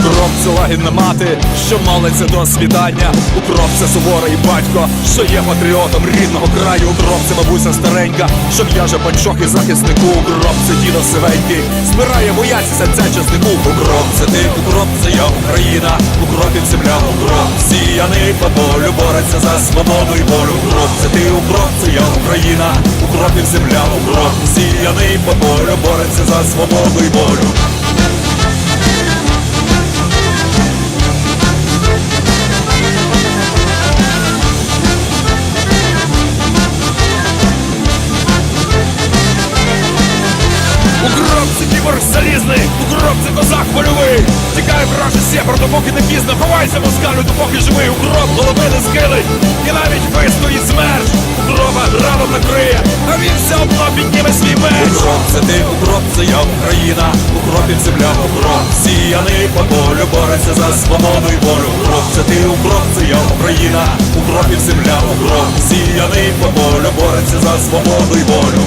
Укроп це лагідна мати, що молиться до світання. Укроп це суворий батько, що є патріотом рідного краю. Укроп це бабуся старенька, що в'яже панчохи захиснику. Укроп це дідо сивенький, збирає бояці серця частику. Укроп це ти, укроп це я Україна, укропів земля, укроп сіяний по полю, бореться за свободу і волю. Укроп це ти, укроп це я Україна, укропів земля, укроп сіяний по полю, бореться за свободу і волю. Укроп це кіборг залізний, укроп це козак польовий Тікає враже сєпар, допоки не пізно. Ховайся москалю, допоки живий. Укроп голови не скилить І навіть вистоїть смерч. Укропа раном накриє, а він все одно підніме свій меч. Укроп це ти, укроп це я Україна. Укропів земля, укроп Сіяний. По полю, бореться за свободу і волю. Укроп це ти, укроп це я Україна. Укропів земля, укроп Сіяний. По полю, бореться за свободу і волю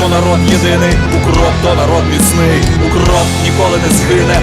то народ єдиний, укроп то народ міцний, укроп ніколи не згине,